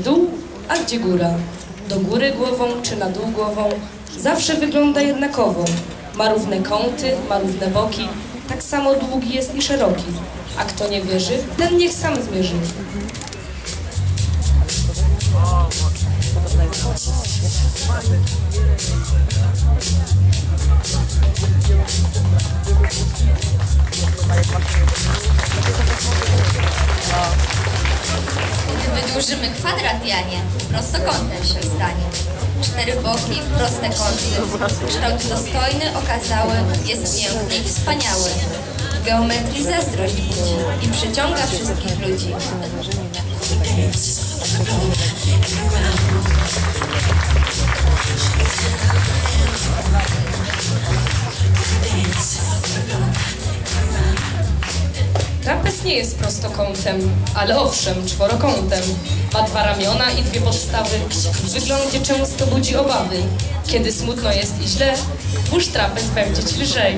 Dół, a gdzie góra? Do góry głową czy na dół głową? Zawsze wygląda jednakowo. Ma równe kąty, ma równe boki, tak samo długi jest i szeroki. A kto nie wierzy, ten niech sam zmierzy. Gdy wydłużymy kwadrat, Janie, prostokątem się stanie. Cztery boki, proste kąty. Kształt dostojny, okazały, jest piękny i wspaniały. W geometrii zazdrość budzi i przyciąga wszystkich ludzi. Nie jest prostokątem, ale owszem, czworokątem. Ma dwa ramiona i dwie podstawy. W wyglądzie często budzi obawy. Kiedy smutno jest i źle, włóż trapez będzie ci lżej.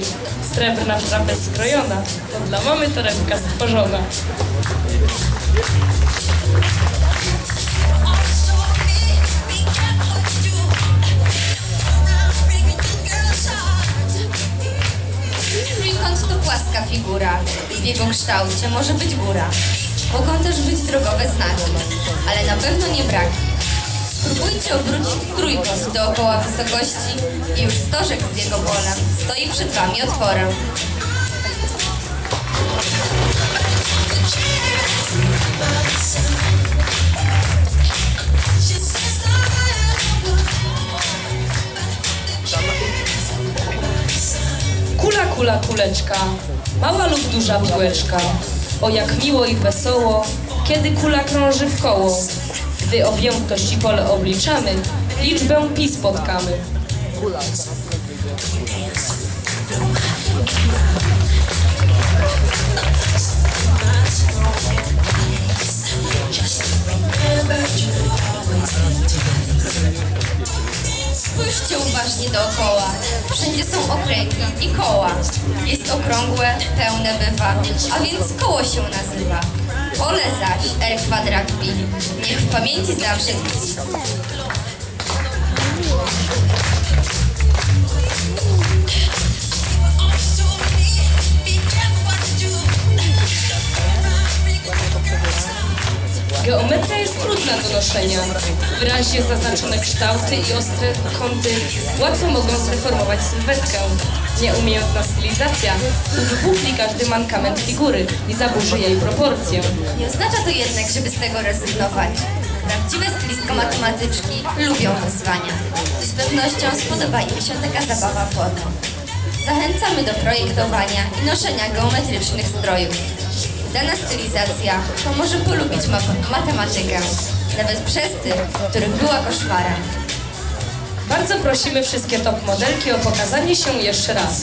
Srebrna w trapez skrojona, to dla mamy torebka stworzona. Figura. W jego kształcie może być góra. Mogą też być drogowe znaki, ale na pewno nie braki. Spróbujcie obrócić trójkąt dookoła wysokości i już stożek z jego pola stoi przed wami otworem. Kula, kuleczka, mała lub duża bułeczka. O jak miło i wesoło, kiedy kula krąży w koło. Gdy objętość i pole obliczamy, liczbę pi spotkamy. Spójrzcie uważnie dookoła. Wszędzie są okręgi i koła. Jest okrągłe, pełne bywa, a więc koło się nazywa. Pole zaś, R kwadrat pi, niech w pamięci zawsze tkwi. Geometria jest trudna do noszenia. Wyraźnie zaznaczone kształty i ostre kąty łatwo mogą zdeformować sylwetkę. Nieumiejętna stylizacja uwypukli każdy mankament figury i zaburzy jej proporcje. Nie oznacza to jednak, żeby z tego rezygnować. Prawdziwe stylistka-matematyczki lubią wyzwania. Z pewnością spodoba im się taka zabawa foto. Zachęcamy do projektowania i noszenia geometrycznych strojów. Dana stylizacja pomoże polubić ma- matematykę, nawet przez tych, których była koszmarem. Bardzo prosimy wszystkie top modelki o pokazanie się jeszcze raz.